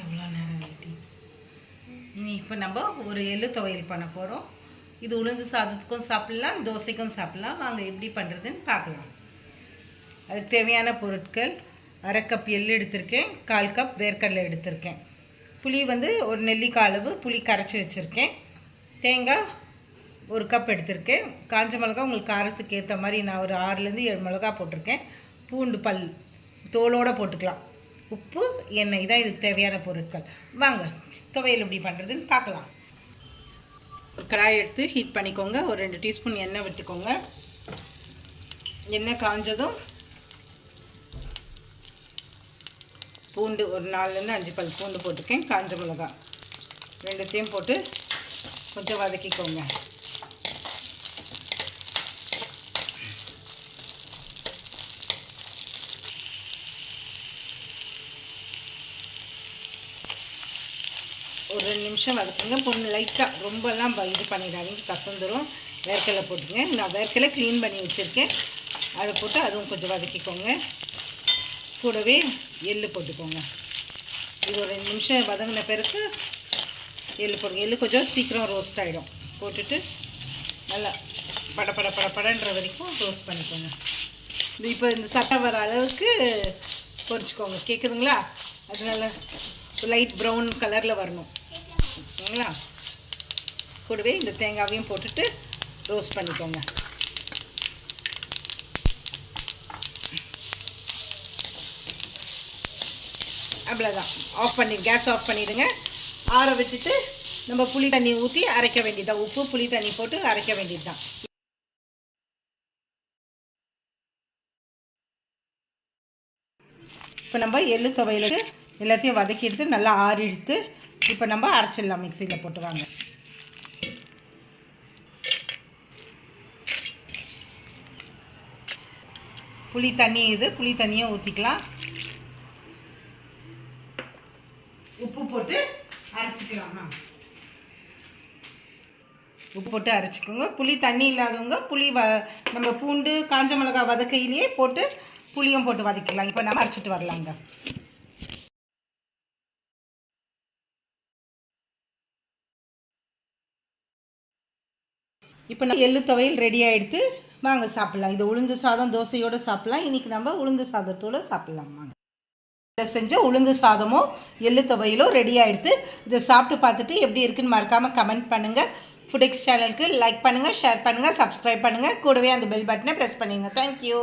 எவ்வளோ நேரம் ஆகிட்டு இனி இப்போ நம்ம ஒரு எள்ளு துவையல் பண்ண போகிறோம் இது உளுந்து சாதத்துக்கும் சாப்பிட்லாம் தோசைக்கும் சாப்பிட்லாம். வாங்க எப்படி பண்ணுறதுன்னு பார்க்கலாம். அதுக்கு தேவையான பொருட்கள் அரை கப் எள் எடுத்திருக்கேன் கால் கப் வேர்க்கடலை எடுத்திருக்கேன். புளி வந்து ஒரு நெல்லிக்காய் அளவு புளி கரைச்சி வச்சுருக்கேன். தேங்காய் ஒரு கப் எடுத்திருக்கேன். காஞ்ச மிளகா உங்களுக்கு காரத்துக்கு ஏற்ற மாதிரி நான் ஒரு ஆறுலேருந்து ஏழு மிளகா போட்டிருக்கேன். பூண்டு பல் தோலோடு போட்டுக்கலாம். உப்பு எண்ணெய் தான் இதுக்கு தேவையான பொருட்கள். வாங்க துவையல் எப்படி பண்ணுறதுன்னு பார்க்கலாம். ஒரு கடாய் எடுத்து ஹீட் பண்ணிக்கோங்க. ஒரு ரெண்டு டீஸ்பூன் எண்ணெய் விட்டுக்கோங்க. எண்ணெய் காஞ்சதும் பூண்டு ஒரு நாலுலேருந்து அஞ்சு பல் பூண்டு போட்டிருக்கேன். காஞ்ச மிளகா ரெண்டுத்தையும் போட்டு கொஞ்சம் வதக்கிக்கோங்க. ஒரு ரெண்டு நிமிஷம் வதக்குங்க. பொண்ணு லைட்டாக ரொம்பலாம் இது பண்ணிடாதீங்க. கசந்துரும். வேர்க்கடலை போட்டுங்க. நான் வேர்க்கடலை க்ளீன் பண்ணி வச்சுருக்கேன். அதை போட்டு அதுவும் கொஞ்சம் வதக்கிக்கோங்க. கூடவே எள்ளு போட்டுக்கோங்க. இது ஒரு ரெண்டு நிமிஷம் வதங்கின பிறகு எள்ளு போடுங்க. எள்ளு கொஞ்சம் சீக்கிரம் ரோஸ்ட் ஆகிடும் போட்டுட்டு நல்லா பட பட பட படன்ற வரைக்கும் ரோஸ்ட் பண்ணிக்கோங்க. இது இப்போ இந்த சட்டை வர அளவுக்கு பொறிச்சிக்கோங்க கேட்குதுங்களா அது நல்லா லைட் ப்ரௌன் கலரில் வரணும். ஓகேங்களா கூடவே இந்த தேங்காவையும் போட்டுட்டு ரோஸ்ட் பண்ணிக்கோங்க. அவ்வளோதான் ஆஃப் பண்ணி கேஸ் ஆஃப் பண்ணிவிடுங்க ஆற விட்டுட்டு நம்ம புளி தண்ணி ஊற்றி அரைக்க வேண்டியதுதான். உப்பு புளி தண்ணி போட்டு அரைக்க வேண்டியது தான் இப்போ நம்ம எள்ளு துவையலுக்கு எல்லாத்தையும் வதக்கி எடுத்து நல்லா ஆறி எடுத்து இப்போ நம்ம அரைச்சிடலாம் மிக்சியில் போட்டு வாங்க. புளி தண்ணி இது புளி தண்ணியும் ஊற்றிக்கலாம் உப்பு போட்டு அரைச்சிக்கலாம் உப்பு போட்டு அரைச்சிக்கோங்க. புளி தண்ணி இல்லாதவங்க புளி வ நம்ம பூண்டு காஞ்ச மிளகாய் வதக்கையிலேயே போட்டு புளியும் போட்டு வதக்கிக்கலாம் இப்போ நம்ம அரைச்சிட்டு வரலாங்க. இப்போ நம்ம எள்ளு துவையல் ரெடி ஆகிடுத்து வாங்க சாப்பிட்லாம். இது உளுந்து சாதம் தோசையோடு சாப்பிட்லாம். இன்றைக்கி நம்ம உளுந்து சாதத்தோடு சாப்பிட்லாம். வாங்க. இதை செஞ்ச உளுந்து சாதமும் எள்ளு துவையலும் ரெடி ஆகிடுத்து இதை சாப்பிட்டு பார்த்துட்டு எப்படி இருக்குன்னு மறக்காமல் கமெண்ட் பண்ணுங்கள் ஃபுடெக்ஸ் சேனலுக்கு லைக் பண்ணுங்கள் ஷேர் பண்ணுங்கள் சப்ஸ்கிரைப் பண்ணுங்கள் கூடவே அந்த பெல் பட்டனை ப்ரெஸ் பண்ணிங்க தேங்க்யூ